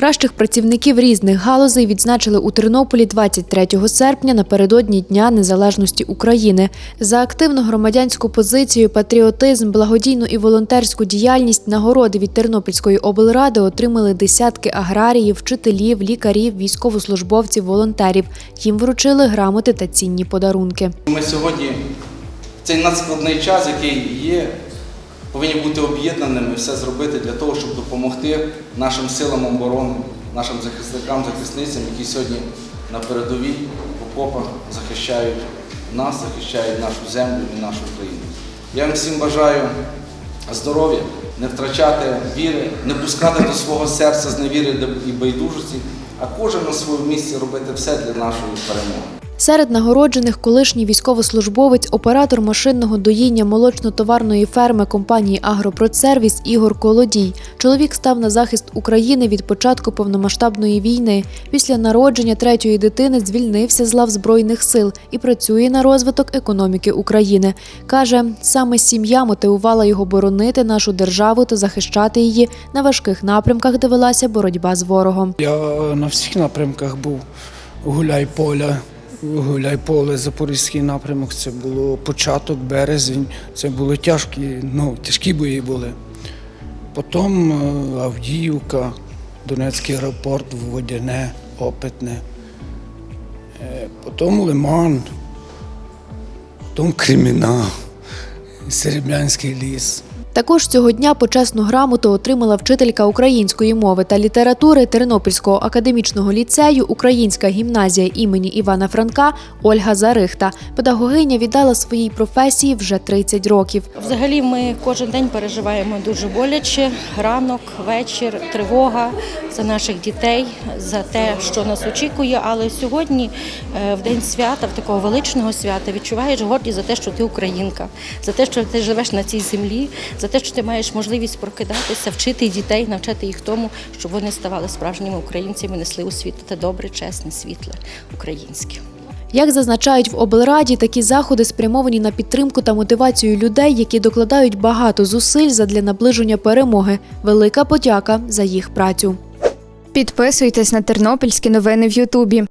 Кращих працівників різних галузей відзначили у Тернополі 23 серпня напередодні Дня Незалежності України. За активну громадянську позицію, патріотизм, благодійну і волонтерську діяльність нагороди від Тернопільської облради отримали десятки аграріїв, вчителів, лікарів, військовослужбовців, волонтерів. Їм вручили грамоти та цінні подарунки. Ми сьогодні в цей надскладний час, який є, повинні бути об'єднаними, все зробити для того, щоб допомогти нашим силам оборони, нашим захисникам, захисницям, які сьогодні на передовій в окопах захищають нас, захищають нашу землю і нашу країну. Я вам всім бажаю здоров'я, не втрачати віри, не пускати до свого серця зневіри і байдужості, а кожен на своєму місці робити все для нашої перемоги. Серед нагороджених колишній військовослужбовець, оператор машинного доїння молочно-товарної ферми компанії Агропродсервіс Ігор Колодій. Чоловік став на захист України від початку повномасштабної війни. Після народження третьої дитини звільнився з лав збройних сил і працює на розвиток економіки України. каже, саме сім'я мотивувала його боронити нашу державу та захищати її на важких напрямках, де велася боротьба з ворогом. Я на всіх напрямках був гуляй поля. Гуляй поле, Запорізький напрямок, це було початок, березень, це були тяжкі, ну, тяжкі бої були. Потім е, Авдіївка, Донецький аеропорт, Водяне, Опитне, Е, потім Лиман, потім Креміна, Серебрянський ліс. Також цього дня почесну грамоту отримала вчителька української мови та літератури Тернопільського академічного ліцею Українська гімназія імені Івана Франка Ольга Зарихта. Педагогиня віддала своїй професії вже 30 років. Взагалі, ми кожен день переживаємо дуже боляче. Ранок, вечір, тривога за наших дітей, за те, що нас очікує. Але сьогодні, е, в день свята, в такого величного свята, відчуваєш гордість за те, що ти українка, за те, що ти живеш на цій землі, за те, що ти маєш можливість прокидатися, вчити дітей, навчати їх тому, щоб вони ставали справжніми українцями, несли у світ те добре, чесне, світле, українське. Як зазначають в облраді, такі заходи спрямовані на підтримку та мотивацію людей, які докладають багато зусиль задля наближення перемоги. Велика подяка за їх працю. Підписуйтесь на тернопільські новини в Ютубі.